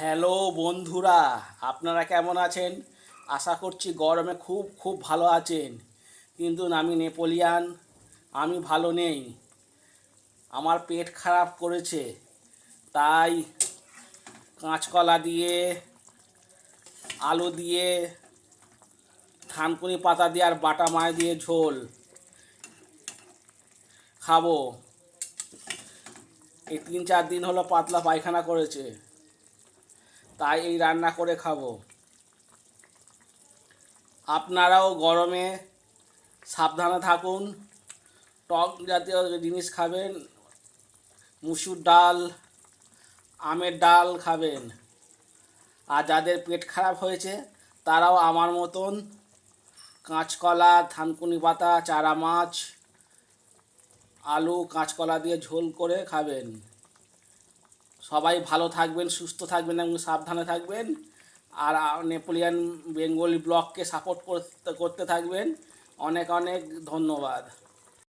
Hello বন্ধুরা, আপনারা কেমন আছেন? আশা করছি গরমে খুব খুব ভালো আছেন। কিন্তু আমি নেপোলিয়ান, আমি ভালো নেই। আমার পেট খারাপ করেছে, তাই কাঁচকলা দিয়ে, আলু দিয়ে, থানকুনি পাতা দিয়ে আর বাটা মাছ দিয়ে ঝোল খাব। এই তিন চার দিন হলো পাতলা পায়খানা করেছে। তাই এই রান্না করে খাব। আপনারাও গরমে সাবধানে থাকুন। টক জাতীয় জিনিস খাবেন, মুসুর ডাল, আমের ডাল খাবেন। আর যাদের পেট খারাপ হয়েছে, তারাও আমার মতন কাঁচকলা, থানকুনি পাতা, চারা মাছ, আলু, কাঁচকলা দিয়ে ঝোল করে খাবেন। সবাই ভালো থাকবেন, সুস্থ থাকবেন এবং সাবধানে থাকবেন। আর নেপোলিয়ান বেঙ্গলি ব্লককে সাপোর্ট করতে করতে থাকবেন। অনেক অনেক ধন্যবাদ।